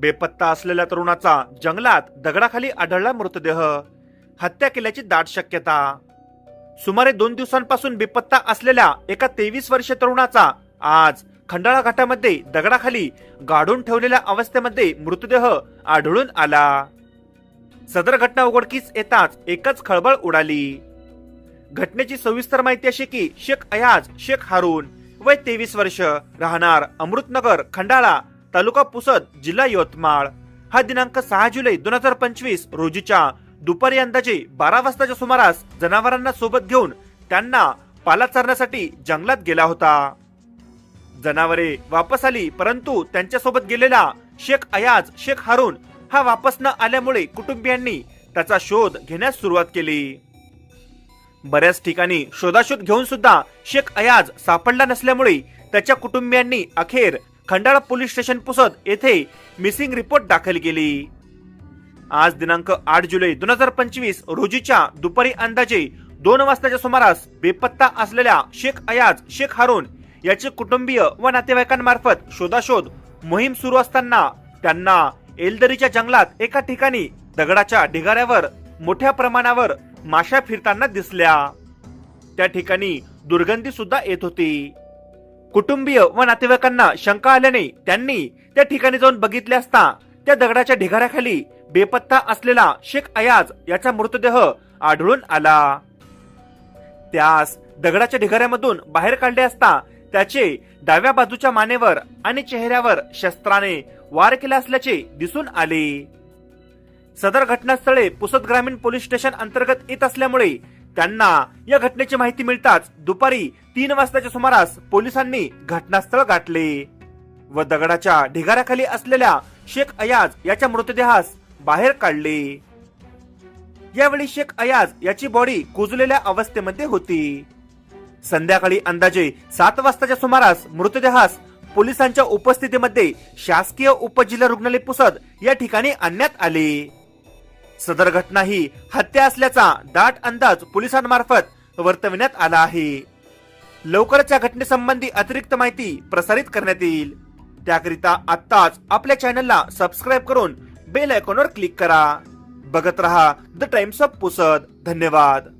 बेपत्ता असलेल्या तरुणाचा जंगलात दगडाखाली आढळला मृतदेह. हत्या केल्याची दाट शक्यता. सुमारे दोन दिवसांपासून बेपत्ता असलेल्या एका तेवीस वर्षीय तरुणाचा आज खंडाळा घाटामध्ये दगडाखाली गाडून ठेवलेल्या अवस्थेमध्ये मृतदेह आढळून आला. सदर घटना उघडकीस येताच एकच खळबळ उडाली. घटनेची सविस्तर माहिती अशी की शेख अयाज शेख हारून वय तेवीस वर्ष राहणार अमृतनगर खंडाळा तालुका पुसद जिल्हा यवतमाळ. हा दिनांक सहा जुलै दोन हजार पंचवीस रोजीच्या दुपारी अंदाजे बारा वाजताच्या सुमारास जनावरांना सोबत घेऊन त्यांना पाला चरण्यासाठी जंगलात गेला होता. जनावरे वापस आली परंतु त्यांच्यासोबत गेलेला शेख अयाज शेख हारून हा वापस न आल्यामुळे कुटुंबियांनी त्याचा शोध घेण्यास सुरुवात केली. बऱ्याच ठिकाणी शोधाशोध घेऊन सुद्धा शेख अयाज सापडला नसल्यामुळे त्याच्या कुटुंबियांनी अखेर खंडाळा पोलीस स्टेशन पुसद येथे मिसिंग रिपोर्ट दाखल केली. आज दिनांक आठ जुलै दोन हजार पंचवीस रोजीच्या दुपारी अंदाजे दोन वाजताच्या सुमारास बेपत्ता असलेल्या शेख अयाज शेख हारून याचे कुटुंबीय व नातेवाईकांमार्फत शोधाशोध मोहीम सुरू असताना त्यांना एलदरीच्या जंगलात एका ठिकाणी दगडाच्या ढिगाऱ्यावर मोठ्या प्रमाणावर माशा फिरताना दिसल्या. त्या ठिकाणी दुर्गंधी सुद्धा येत होती. कुटुंबीय व नातेवाईकांना शंका आल्याने त्यांनी त्या ठिकाणी जाऊन बघितले असता त्या दगडाच्या ढिगाऱ्याखाली बेपत्ता असलेला शेख अयाज याचा मृतदेह आढळून आला. त्यास दगडाच्या ढिगाऱ्यामधून बाहेर काढले असता त्याचे डाव्या बाजूच्या मानेवर आणि चेहऱ्यावर शस्त्राने वार केला असल्याचे दिसून आले. सदर घटनास्थळे पुसद ग्रामीण पोलीस स्टेशन अंतर्गत येत असल्यामुळे त्यांना या घटनेची माहिती मिळताच दुपारी तीन वाजताच्या सुमारास पोलिसांनी घटनास्थळ गाठले. व दगडाच्या ढिगाऱ्याखाली असलेल्या शेख अयाज याच्या मृतदेहास बाहेर काढले. यावेळी शेख अयाज याची बॉडी कुजलेल्या अवस्थेमध्ये होती. संध्याकाळी अंदाजे सात वाजताच्या सुमारास मृतदेहास पोलिसांच्या उपस्थितीमध्ये शासकीय उपजिल्हा रुग्णालय पुसद या ठिकाणी आणण्यात आले. सदर घटना ही हत्या असल्याचा दाट अंदाज पोलिसांमार्फत वर्तविण्यात आला आहे. लवकरच या घटनेसंबंधी अतिरिक्त माहिती प्रसारित करण्यात येईल. त्याकरिता आत्ताच आपल्या चॅनलला सबस्क्राईब करून बेल आयकॉनवर क्लिक करा. बघत रहा द टाइम्स ऑफ पुसद. धन्यवाद.